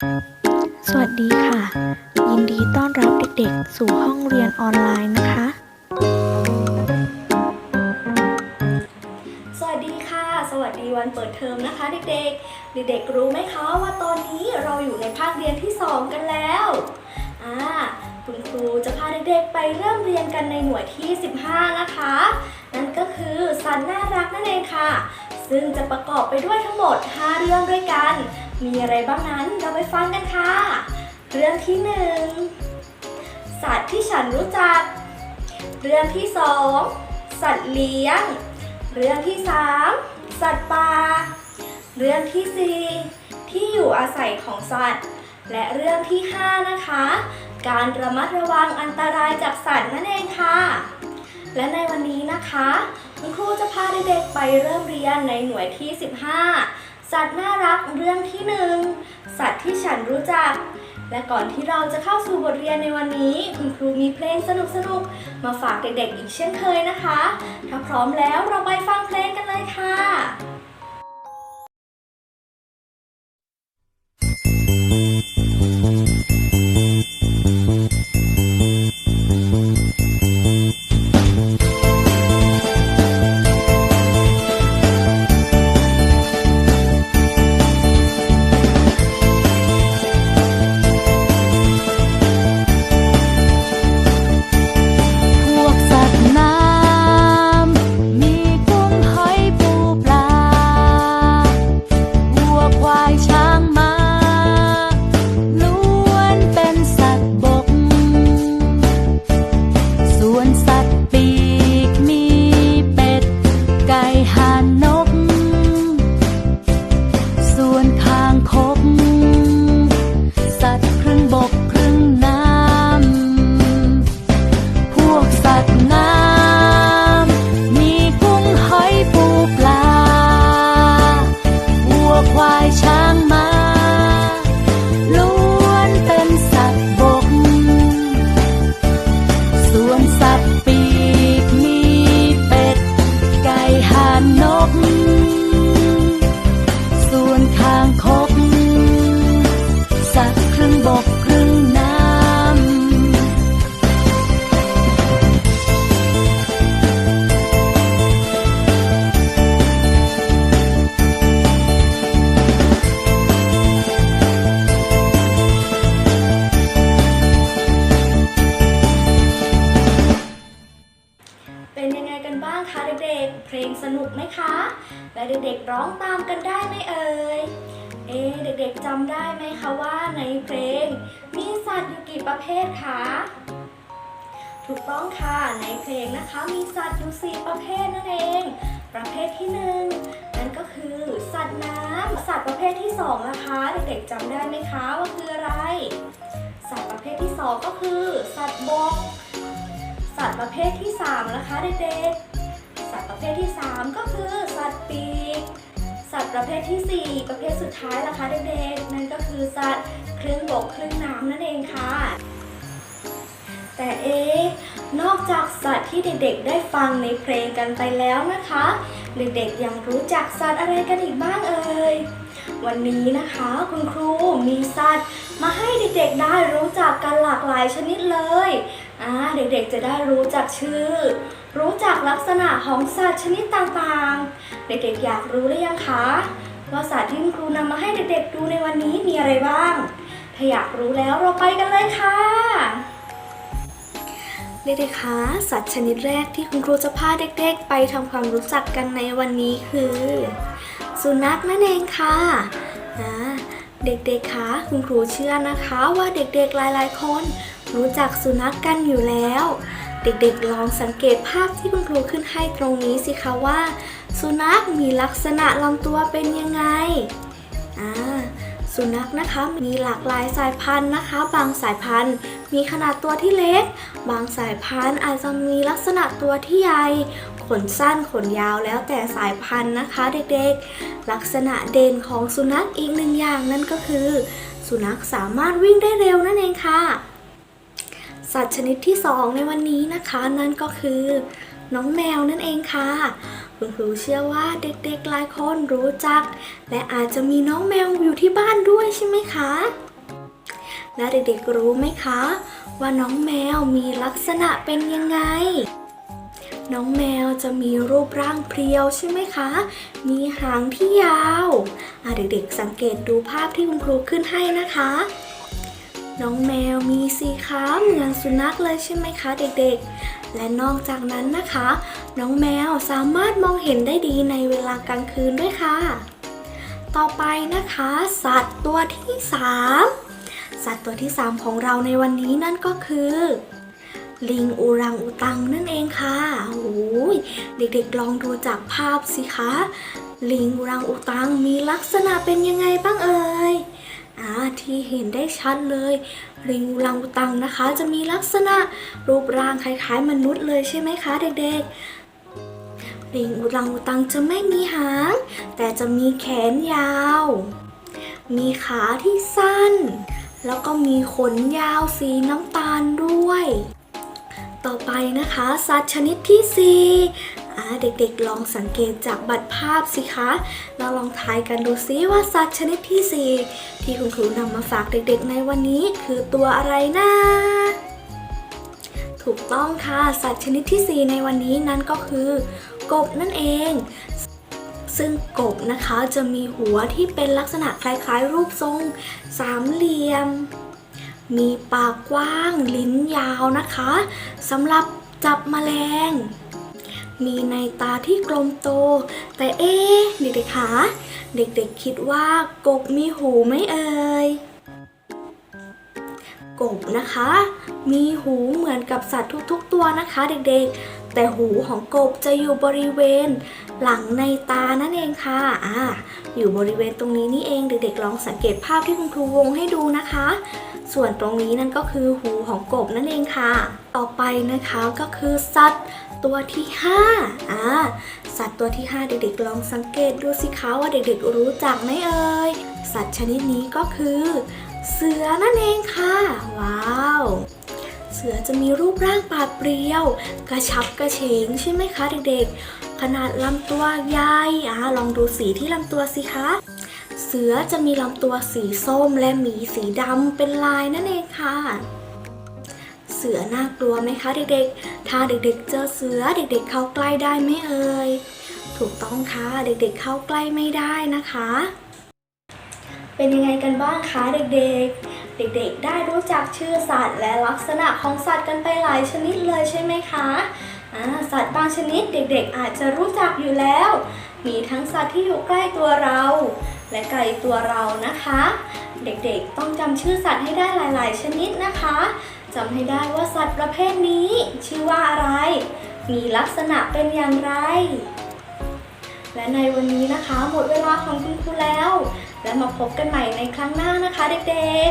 สวัสดีค่ะ ยินดีต้อนรับเด็กๆ สู่ห้องเรียนออนไลน์นะคะ สวัสดีค่ะ สวัสดีวันเปิดเทอมนะคะเด็กๆ เด็กๆรู้ไหมคะว่าตอนนี้เราอยู่ในภาคเรียนที่ 2 กันแล้วอ่าคุณครูจะพาเด็กๆไปเริ่มเรียนกันในหน่วยที่ 15 นะคะ นั่นก็คือสันน่ารักนั่นเองค่ะ ซึ่งจะประกอบไปด้วยทั้งหมด 5 เรื่องด้วยกัน มีอะไรบ้างนั้นเราไปฟังกันค่ะ เรื่องที่1สัตว์ที่ฉันรู้จัก เรื่องที่2สัตว์เลี้ยง เรื่องที่3สัตว์ป่า เรื่องที่4ที่อยู่อาศัยของสัตว์ และเรื่องที่5นะคะ การระมัดระวังอันตรายจากสัตว์นั่นเองค่ะ และในวันนี้นะคะ คุณครูจะพาเด็กๆไปเริ่มเรียนในหน่วยที่ 15 สัตว์น่ารักเรื่องที่หนึ่งสัตว์ที่ฉันรู้จัก และก่อนที่เราจะเข้าสู่บทเรียนในวันนี้ คุณครูมีเพลงสนุกๆมาฝากเด็กๆอีกเช่นเคยนะคะ ถ้าพร้อมแล้วเราไปฟังเพลงกันเลยค่ะ กไหมคะ และเด็กๆร้องตามกันได้ไหมเอ่ย เอ๊เด็กๆจำได้ไหมคะว่าในเพลง มีสัตว์อยู่กี่ประเภทคะ ถูกต้องค่ะ ในเพลงนะคะมีสัตว์อยู่สี่ประเภทนั่นเอง ประเภทที่หนึ่งนั่นก็คือสัตว์น้ำสัตว์ประเภทที่สองนะคะ เด็กๆจำได้ไหมคะว่าคืออะไร สัตว์ประเภทที่สองก็คือ สัตว์บกสัตว์ประเภทที่3นะคะเด็กๆ ประเภทที่ 3 ก็คือสัตว์ปีก สัตว์ประเภทที่ 4 ประเภทสุดท้ายนะคะเด็กๆนั่นก็คือสัตว์ครึ่งบกครึ่งน้ำนั่นเองค่ะ แต่เอ๊นอกจากสัตว์ที่เด็กๆ ได้ฟังในเพลงกันไปแล้วนะคะ เด็กๆยังรู้จักสัตว์อะไรกันอีกบ้างเอ่ยวันนี้นะคะคุณครูมีสัตว์ มาให้เด็กๆได้รู้จักกันหลากหลายชนิดเลยอ่าเด็กๆจะได้รู้จักชื่อ รู้จักลักษณะของสัตว์ชนิดต่างๆ เด็กๆอยากรู้หรือยังคะว่าสัตว์ที่ครูนำมาให้เด็กๆดูในวันนี้มีอะไรบ้าง ถ้าอยากรู้แล้วเราไปกันเลยค่ะ เด็กๆคะสัตว์ชนิดแรกที่คุณครูจะพาเด็กๆ ไปทำความรู้จักกันในวันนี้คือ สุนัขนั่นเองค่ะอ่าเด็กๆคะคุณครูเชื่อนะคะว่าเด็กๆหลายๆคน รู้จักสุนัขกกันอยู่แล้ว เด็กๆลองสังเกตภาพที่คุณครูขึ้นให้ตรงนี้สิคะว่า สุนัขมีลักษณะลำตัวเป็นยังไงอ่าสุนัขนะคะมีหลากหลายสายพันธุ์นะคะ บางสายพันธุ์ มีขนาดตัวที่เล็ก บางสายพันธุ์อาจจะมีลักษณะตัวที่ใหญ่ขนสั้นขนยาวแล้วแต่สายพันธุ์นะคะ เด็กๆ ลักษณะเด่นของสุนัขอีกหนึ่งอย่างนั่นก็คือ สุนัขสามารถวิ่งได้เร็วนั่นเองค่ะ สัตว์ชนิดที่ 2 ในวันนี้นะคะ นั่นก็คือ น้องแมวนั่นเองค่ะ คุณครูเชื่อว่าเด็กๆหลายคนรู้จัก และอาจจะมีน้องแมวอยู่ที่บ้านด้วยใช่ไหมคะ และเด็กๆรู้ไหมคะ ว่าน้องแมวมีลักษณะเป็นยังไง น้องแมวจะมีรูปร่างเพรียวใช่ไหมคะ มีหางที่ยาวเด็กๆสังเกตดูภาพที่คุณครูขึ้นให้นะคะ น้องแมวมีสีขาเหมือนสุนัขเลยใช่ไหมคะเด็กๆ และนอกจากนั้นนะคะ น้องแมวสามารถมองเห็นได้ดีในเวลากลางคืนด้วยค่ะ ต่อไปนะคะ สัตว์ตัวที่ 3 สัตว์ตัวที่ 3 ของเราในวันนี้นั่นก็คือ ลิงอูรังอูตังนั่นเองค่ะโอ้ยเด็กๆลองดูจากภาพสิคะ ลิงอูรังอูตังมีลักษณะเป็นยังไงบ้างเอ่ย อ่าที่เห็นได้ชัดเลยลิงอูรังอูตังนะคะ จะมีลักษณะรูปร่างคล้ายๆ มนุษย์เลยใช่ไหมคะเด็กๆลิงอูรังอูตังจะไม่มีหาง แต่จะมีแขนยาว มีขาที่สั้น แล้วก็มีขนยาวสีน้ำตาลด้วย ต่อไปนะคะ สัตว์ชนิดที่4อ่ เด็กๆลองสังเกตจากบัตรภาพสิคะ เราลองทายกันดูซิว่าสัตว์ชนิดที่ 4 ที่คุณครูนำมาฝากเด็กๆในวันนี้คือตัวอะไรนะถูกต้องค่ะ สัตว์ชนิดที่ 4 ในวันนี้นั่นก็คือกบนั่นเอง ซึ่งกบนะคะจะมีหัวที่เป็นลักษณะคล้ายๆ รูปทรงสามเหลี่ยม มีปากกว้างลิ้นยาวนะคะสำหรับจับแมลง มีในตาที่กลมโต แต่เอ๊เด็กๆคะเด็กๆคิดว่ากบมีหูไหมเอ่ยกบนะคะ มีหูเหมือนกับสัตว์ทุกๆตัวนะคะ เด็กๆ แต่หูของกบจะอยู่บริเวณ หลังในตานั่นเองค่ะอ่าอยู่บริเวณตรงนี้นี่เองเด็กๆ ลองสังเกตภาพที่คุณครูวงให้ดูนะคะ ส่วนตรงนี้นั่นก็คือหูของกบนั่นเองค่ะ ต่อไปนะคะก็คือสัตว์ ตัวที่5อ่าสัตว์ตัวที่ 5 เด็กๆลองสังเกตดูสิคะว่าเด็กๆรู้จักไหมเอ่ย สัตว์ชนิดนี้ก็คือ เสือนั่นเองค่ะ ว้าวเสือจะมีรูปร่างปาดเปรียว กระชับกระเฉงใช่ไหมคะเด็กๆ ขนาดลำตัวใหญ่อ่าลองดูสีที่ลำตัวสิคะ เสือจะมีลำตัวสีส้มและมีสีดำเป็นลายนั่นเองค่ะ เสือน่ากลัวไหมคะเด็กๆ ถ้าเด็กๆ เจอเสือเด็กๆ เข้าใกล้ได้ไหมเอ่ย ถูกต้องค่ะเด็กๆ เข้าใกล้ไม่ได้นะคะ เป็นยังไงกันบ้างคะเด็กๆ เด็กๆ ได้รู้จักชื่อสัตว์ และลักษณะของสัตว์กันไปหลายชนิดเลยใช่ไหมคะสัตว์บางชนิดเด็กๆ อาจจะรู้จักอยู่แล้ว มีทั้งสัตว์ที่อยู่ใกล้ตัวเรา และไกลตัวเรานะคะ เด็กๆ ต้องจำชื่อสัตว์ให้ได้หลาย ๆ ชนิดนะคะ จำให้ได้ว่าสัตว์ประเภทนี้ ชื่อว่าอะไร มีลักษณะเป็นอย่างไร และในวันนี้นะคะ หมดเวลาของคุณครูแล้ว และมาพบกันใหม่ในครั้งหน้านะคะเด็ก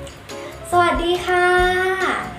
ๆ สวัสดีค่ะ